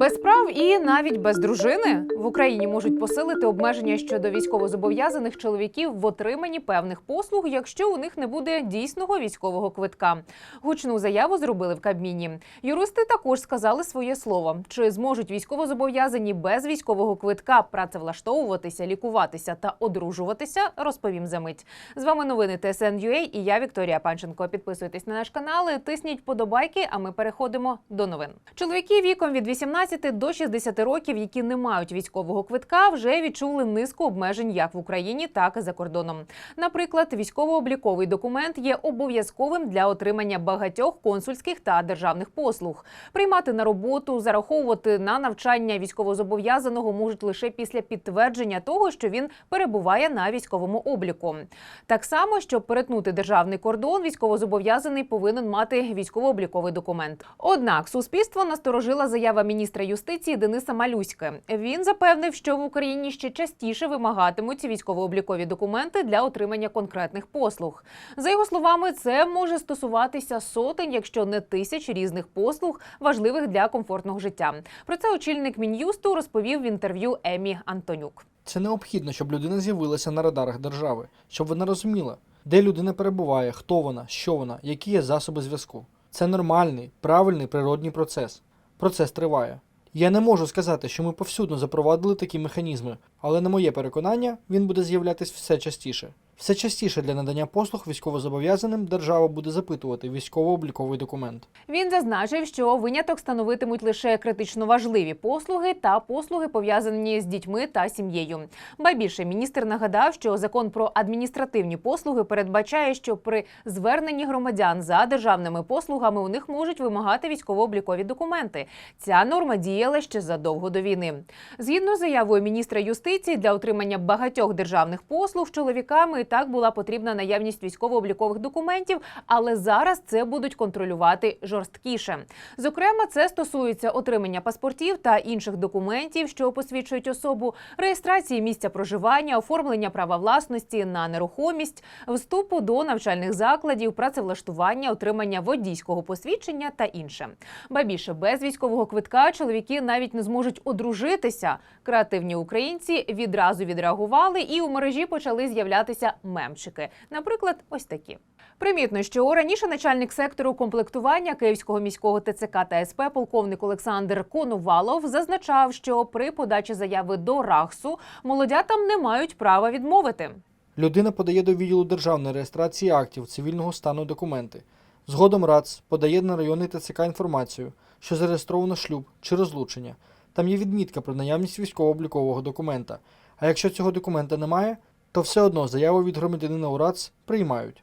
Без прав і навіть без дружини в Україні можуть посилити обмеження щодо військовозобов'язаних чоловіків в отриманні певних послуг, якщо у них не буде дійсного військового квитка. Гучну заяву зробили в Кабміні. Юристи також сказали своє слово: чи зможуть військовозобов'язані без військового квитка працевлаштовуватися, лікуватися та одружуватися, розповім за мить. З вами новини ТСН.UA і я Вікторія Панченко. Підписуйтесь на наш канал, тисніть подобайки. А ми переходимо до новин. Чоловіки віком від 18 до 60 років, які не мають військового квитка, вже відчули низку обмежень як в Україні, так і за кордоном. Наприклад, військово-обліковий документ є обов'язковим для отримання багатьох консульських та державних послуг. Приймати на роботу, зараховувати на навчання військовозобов'язаного можуть лише після підтвердження того, що він перебуває на військовому обліку. Так само, щоб перетнути державний кордон, військовозобов'язаний повинен мати військово-обліковий документ. Однак суспільство насторожила заява міністра юстиції Дениса Малюськи. Він запевнив, що в Україні ще частіше вимагатимуть військово-облікові документи для отримання конкретних послуг. За його словами, це може стосуватися сотень, якщо не тисяч різних послуг, важливих для комфортного життя. Про це очільник мін'юсту розповів в інтерв'ю Емі Антонюк. Це необхідно, щоб людина з'явилася на радарах держави, щоб вона розуміла, де людина перебуває, хто вона, що вона, які є засоби зв'язку. Це нормальний, правильний природній процес. Процес триває. Я не можу сказати, що ми повсюдно запровадили такі механізми, але на моє переконання, він буде з'являтись все частіше. Все частіше для надання послуг військовозобов'язаним держава буде запитувати військово-обліковий документ. Він зазначив, що виняток становитимуть лише критично важливі послуги та послуги пов'язані з дітьми та сім'єю. Ба більше міністр нагадав, що закон про адміністративні послуги передбачає, що при зверненні громадян за державними послугами у них можуть вимагати військово-облікові документи. Ця норма діяла ще задовго до війни. Згідно з заявою міністра юстиції, для отримання багатьох державних послуг чоловіками так була потрібна наявність військово-облікових документів, але зараз це будуть контролювати жорсткіше. Зокрема, це стосується отримання паспортів та інших документів, що посвідчують особу, реєстрації місця проживання, оформлення права власності на нерухомість, вступу до навчальних закладів, працевлаштування, отримання водійського посвідчення та інше. Ба більше без військового квитка чоловіки навіть не зможуть одружитися. Креативні українці відразу відреагували, і у мережі почали з'являтися мемчики. Наприклад, ось такі. Примітно, що раніше начальник сектору комплектування Київського міського ТЦК та СП полковник Олександр Коновалов зазначав, що при подачі заяви до РАГСу молодятам не мають права відмовити. Людина подає до відділу державної реєстрації актів цивільного стану документи. Згодом РАЦ подає на районний ТЦК інформацію, що зареєстровано шлюб чи розлучення. Там є відмітка про наявність військово-облікового документа. А якщо цього документа немає, то все одно заяву від громадянина УРАЦ приймають.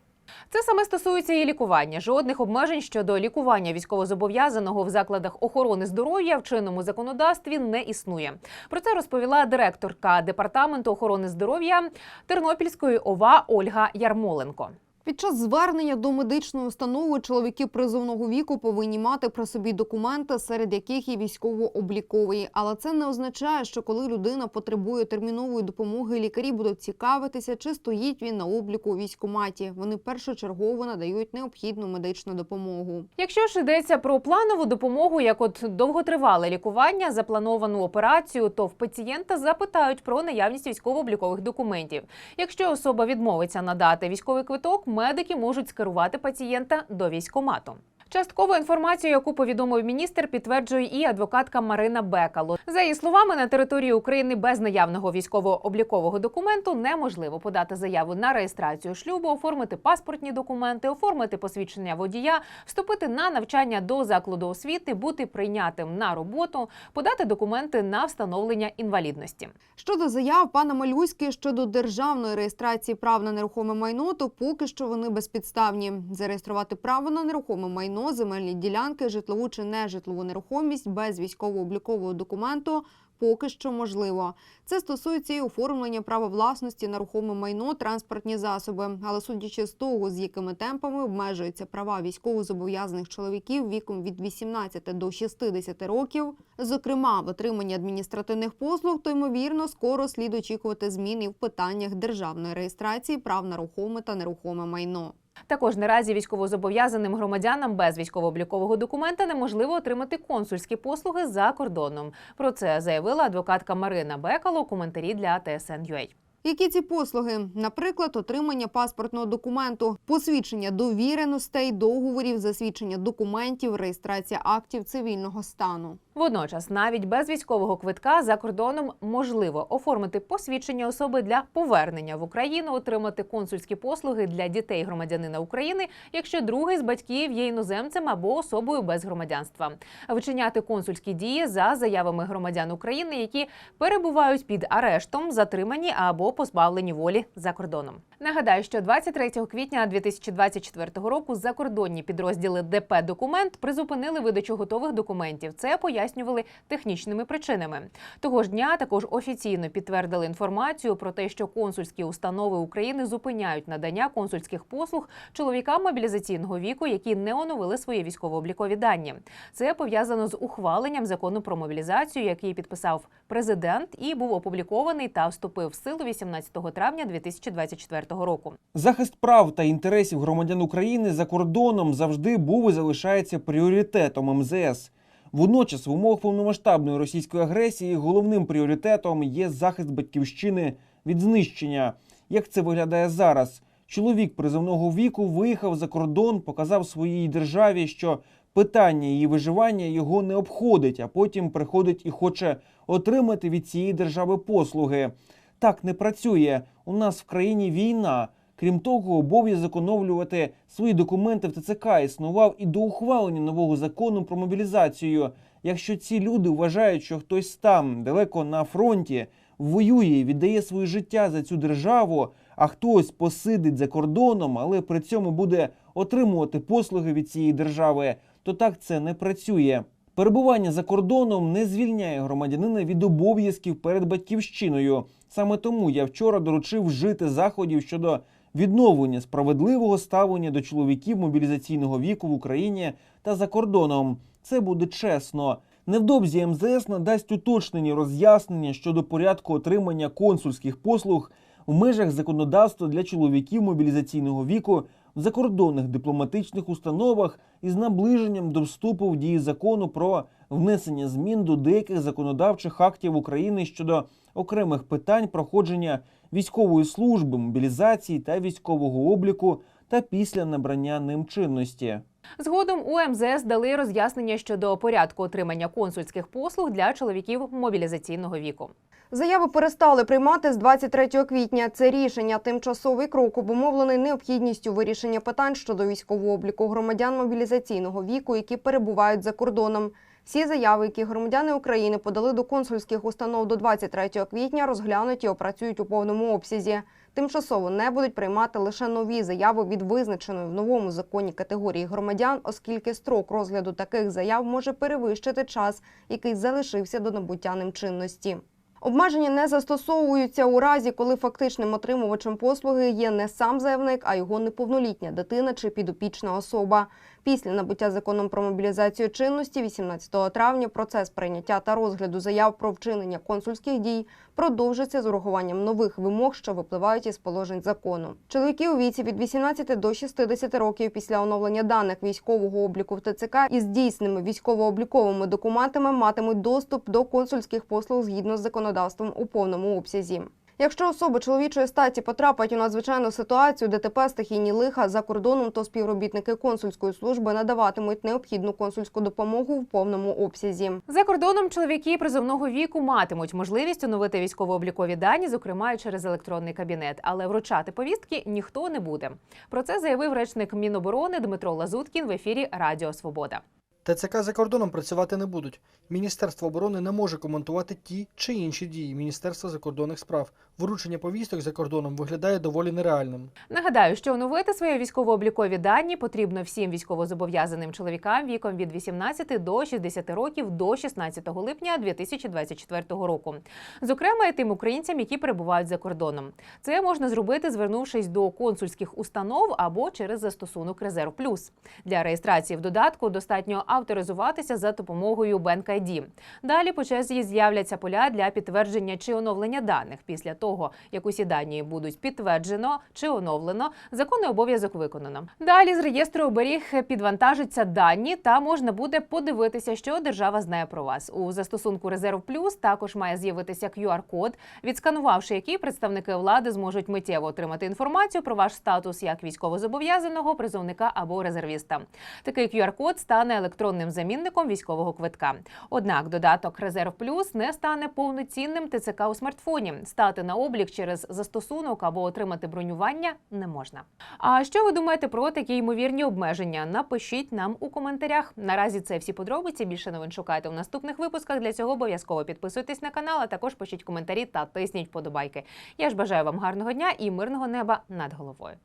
Це саме стосується і лікування. Жодних обмежень щодо лікування військовозобов'язаного в закладах охорони здоров'я в чинному законодавстві не існує. Про це розповіла директорка департаменту охорони здоров'я Тернопільської ОВА Ольга Ярмоленко. Під час звернення до медичної установи чоловіки призовного віку повинні мати при собі документи, серед яких є військово-обліковий. Але це не означає, що коли людина потребує термінової допомоги, лікарі будуть цікавитися, чи стоїть він на обліку у військкоматі. Вони першочергово надають необхідну медичну допомогу. Якщо ж йдеться про планову допомогу, як от довготривале лікування, заплановану операцію, то в пацієнта запитають про наявність військово-облікових документів. Якщо особа відмовиться надати військовий квиток, медики можуть скерувати пацієнта до військкомату. Часткову інформацію, яку повідомив міністр, підтверджує і адвокатка Марина Бекало. За її словами, на території України без наявного військово-облікового документу неможливо подати заяву на реєстрацію шлюбу, оформити паспортні документи, оформити посвідчення водія, вступити на навчання до закладу освіти, бути прийнятим на роботу, подати документи на встановлення інвалідності. Щодо заяв пана Малюськи щодо державної реєстрації прав на нерухоме майно, то поки що вони безпідставні. Зареєструвати право на нерухоме майно, земельні ділянки, житлову чи нежитлову нерухомість без військово-облікового документу поки що можливо. Це стосується і оформлення права власності на рухоме майно, транспортні засоби. Але судячи з того, з якими темпами обмежуються права військовозобов'язаних чоловіків віком від 18 до 60 років, зокрема в отриманні адміністративних послуг, то ймовірно скоро слід очікувати змін і в питаннях державної реєстрації прав на рухоме та нерухоме майно. Також наразі військовозобов'язаним громадянам без військово-облікового документа неможливо отримати консульські послуги за кордоном. Про це заявила адвокатка Марина Бекало у коментарі для TSN.ua. Які ці послуги? Наприклад, отримання паспортного документу, посвідчення довіреностей, договорів, засвідчення документів, реєстрація актів цивільного стану. Водночас, навіть без військового квитка за кордоном можливо оформити посвідчення особи для повернення в Україну, отримати консульські послуги для дітей громадянина України, якщо другий з батьків є іноземцем або особою без громадянства, вчиняти консульські дії за заявами громадян України, які перебувають під арештом, затримані або позбавлені волі за кордоном. Нагадаю, що 23 квітня 2024 року закордонні підрозділи ДП Документ призупинили видачу готових документів. Це пояснювали технічними причинами. Того ж дня також офіційно підтвердили інформацію про те, що консульські установи України зупиняють надання консульських послуг чоловікам мобілізаційного віку, які не оновили свої військово-облікові дані. Це пов'язано з ухваленням закону про мобілізацію, який підписав президент і був опублікований та вступив в силу 18 травня 2024 року. Захист прав та інтересів громадян України за кордоном завжди був і залишається пріоритетом МЗС. Водночас, в умовах повномасштабної російської агресії головним пріоритетом є захист батьківщини від знищення. Як це виглядає зараз? Чоловік призовного віку виїхав за кордон, показав своїй державі, що питання її виживання його не обходить, а потім приходить і хоче отримати від цієї держави послуги. Так не працює. У нас в країні війна. Крім того, обов'язок оновлювати свої документи в ТЦК існував і до ухвалення нового закону про мобілізацію. Якщо ці люди вважають, що хтось там далеко на фронті воює, віддає своє життя за цю державу, а хтось посидить за кордоном, але при цьому буде отримувати послуги від цієї держави, то так це не працює. Перебування за кордоном не звільняє громадянина від обов'язків перед батьківщиною. Саме тому я вчора доручив вжити заходів щодо відновлення справедливого ставлення до чоловіків мобілізаційного віку в Україні та за кордоном. Це буде чесно. Невдовзі МЗС надасть уточнені роз'яснення щодо порядку отримання консульських послуг в межах законодавства для чоловіків мобілізаційного віку закордонних дипломатичних установах із наближенням до вступу в дії закону про внесення змін до деяких законодавчих актів України щодо окремих питань проходження військової служби, мобілізації та військового обліку та після набрання ним чинності. Згодом у МЗС дали роз'яснення щодо порядку отримання консульських послуг для чоловіків мобілізаційного віку. Заяви перестали приймати з 23 квітня. Це рішення тимчасовий крок, обумовлений необхідністю вирішення питань щодо військового обліку громадян мобілізаційного віку, які перебувають за кордоном. Всі заяви, які громадяни України подали до консульських установ до 23 квітня, розглянуті і опрацюють у повному обсязі. Тимчасово не будуть приймати лише нові заяви від визначеної в новому законі категорії громадян, оскільки строк розгляду таких заяв може перевищити час, який залишився до набуття ним чинності. Обмеження не застосовуються у разі, коли фактичним отримувачем послуги є не сам заявник, а його неповнолітня дитина чи підопічна особа. Після набуття законом про мобілізацію чинності 18 травня процес прийняття та розгляду заяв про вчинення консульських дій продовжиться з урахуванням нових вимог, що випливають із положень закону. Чоловіки у віці від 18 до 60 років після оновлення даних військового обліку в ТЦК із дійсними військово-обліковими документами матимуть доступ до консульських послуг згідно з законодавством у повному обсязі. Якщо особа чоловічої статі потрапить у надзвичайну ситуацію, ДТП, стихійні лиха за кордоном, то співробітники консульської служби надаватимуть необхідну консульську допомогу в повному обсязі. За кордоном чоловіки призовного віку матимуть можливість оновити військово-облікові дані, зокрема через електронний кабінет, але вручати повістки ніхто не буде. Про це заявив речник Міноборони Дмитро Лазуткін в ефірі Радіо Свобода. ТЦК за кордоном працювати не будуть. Міністерство оборони не може коментувати ті чи інші дії Міністерства закордонних справ. Вручення повісток за кордоном виглядає доволі нереальним. Нагадаю, що оновити свої військово-облікові дані потрібно всім військовозобов'язаним чоловікам віком від 18 до 60 років до 16 липня 2024 року. Зокрема, і тим українцям, які перебувають за кордоном. Це можна зробити, звернувшись до консульських установ або через застосунок Резерв Плюс. Для реєстрації в додатку достатньо авторизуватися за допомогою BankID. Далі по черзі з'являться поля для підтвердження чи оновлення даних. Після того, як усі дані будуть підтверджено чи оновлено, законний обов'язок виконано. Далі з реєстру оберіг підвантажаться дані та можна буде подивитися, що держава знає про вас. У застосунку Резерв Плюс також має з'явитися QR-код, відсканувавши який представники влади зможуть миттєво отримати інформацію про ваш статус як військовозобов'язаного, призовника або резервіста. Такий QR-код стане електронним замінником військового квитка. Однак додаток Резерв Плюс не стане повноцінним ТЦК у смартфоні. Стати на облік через застосунок або отримати бронювання не можна. А що ви думаєте про такі ймовірні обмеження? Напишіть нам у коментарях. Наразі це всі подробиці. Більше новин шукайте у наступних випусках. Для цього обов'язково підписуйтесь на канал, а також пишіть коментарі та тисніть вподобайки. Я ж бажаю вам гарного дня і мирного неба над головою.